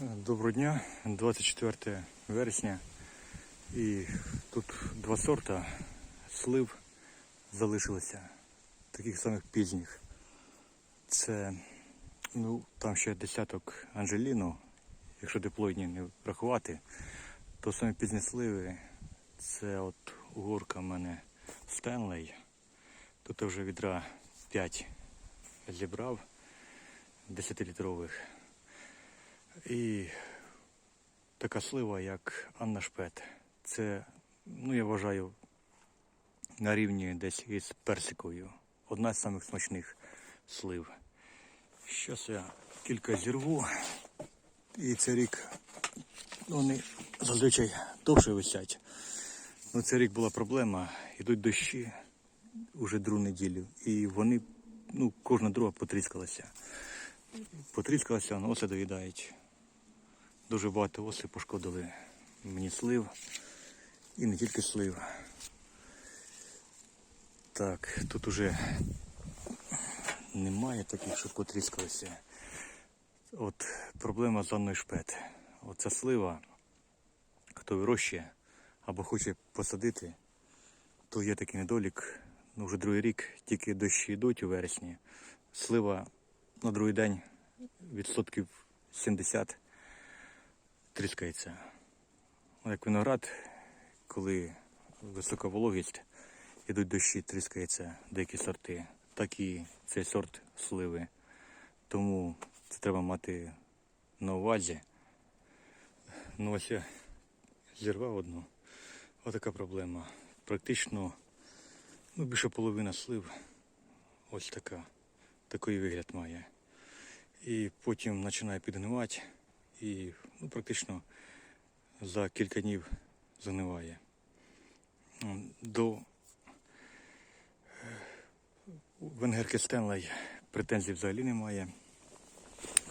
Доброго дня, 24 вересня. І тут два сорта слив залишилося, таких самих пізніх. Це, ну, там ще десяток Анжеліну, якщо диплойні не врахувати, то самі пізні сливи, це от угорка в мене Стенлей. Тут вже відра 5 зібрав 10-літрових. І така слива, як Анна Шпет. Це, ну я вважаю, на рівні десь із персиковою. Одна з самих смачних слив. Щас я кілька зірву. І цей рік вони зазвичай довше висять. Ну, цей рік була проблема. Йдуть дощі уже другу неділю. І вони, ну, кожна друга потріскалася. Потріскалася, воно оси доїдають. Дуже багато оси пошкодили мені слив. І не тільки слив. Так, тут уже немає таких, що потріскалися. От проблема з Анною Шпет. Оця слива, хто вирощує або хоче посадити, то є такий недолік. Ну, вже другий рік, тільки дощі йдуть у вересні. Слива на другий день відсотків 70 тріскається. Як виноград, коли висока вологість, ідуть дощі, тріскаються деякі сорти, так і цей сорт сливи. Тому це треба мати на увазі. Ну ось я зірвав одну. Отака проблема. Практично ну, більше половина слив ось така. Такий вигляд має. І потім починає підгнивати і ну, практично за кілька днів загниває. М, До е, венгерки Стенлей претензій взагалі немає.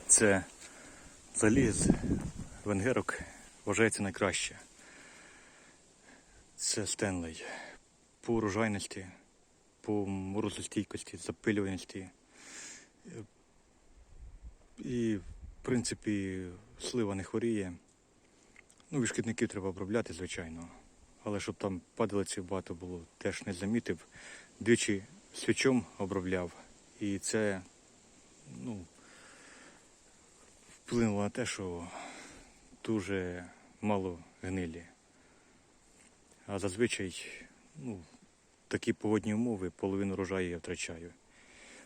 Це взагалі з венгерок вважається найкраще. Це Стенлей. По урожайності, по морозостійкості, запилюваності. І, в принципі, слива не хворіє. Ну, від треба обробляти, звичайно. Але щоб там падалиців багато було, теж не замітив. Двічі свічом обробляв. І це ну, вплинуло на те, що дуже мало гнилі. А зазвичай ну, такі погодні умови, половину рожаю я втрачаю.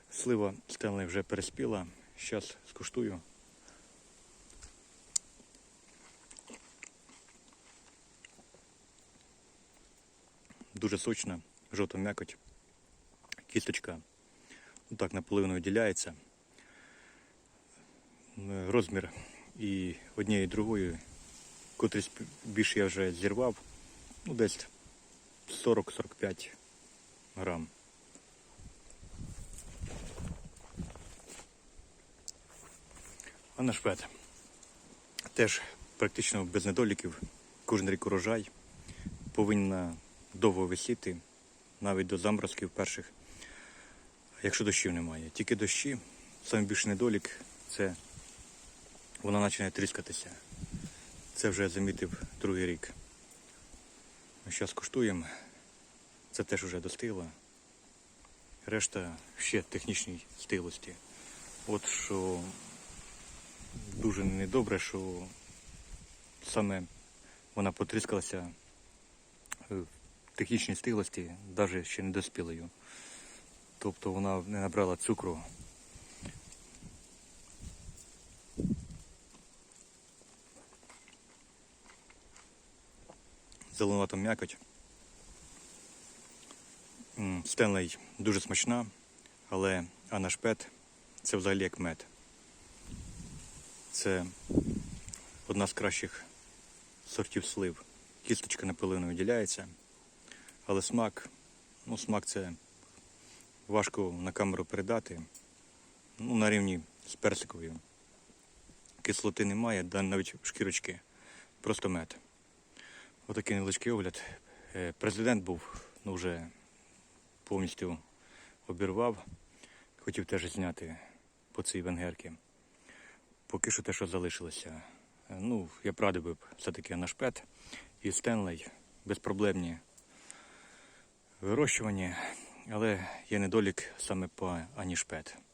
Слива Стенлей вже переспіла. Зараз скуштую. Дуже сочна, жовта м'якоть, кісточка ну, так наполовину виділяється. Розмір і однієї і другої, котрісь більше я вже зірвав, ну десь 40-45 грам. А наш пет теж практично без недоліків. Кожен рік урожай повинна довго висіти, навіть до заморозків перших, якщо дощів немає. Тільки дощі, найбільший недолік це вона починає тріскатися. Це вже замітив другий рік. Зараз куштуємо. Це теж вже достигло. Решта ще технічній стилості. От що дуже недобре, що саме вона потріскалася технічній стилості, навіть ще не доспілою. Тобто вона не набрала цукру. Зеленувата м'якоть. Стенлей дуже смачна, але Анашпет це взагалі як мед. Це одна з кращих сортів слив. Кісточка напилено виділяється, але смак, ну смак це важко на камеру передати. Ну, на рівні з персиковою. Кислоти немає, навіть шкірочки, просто мед. Отакий невеличкий огляд. Е, Президент був, ну вже повністю обірвав. Хотів теж зняти по цій венгерці. Поки що те, що залишилося. Е, Ну, я б все-таки Анашпет і Стенлей безпроблемні вирощування, але є недолік саме по Анішпет.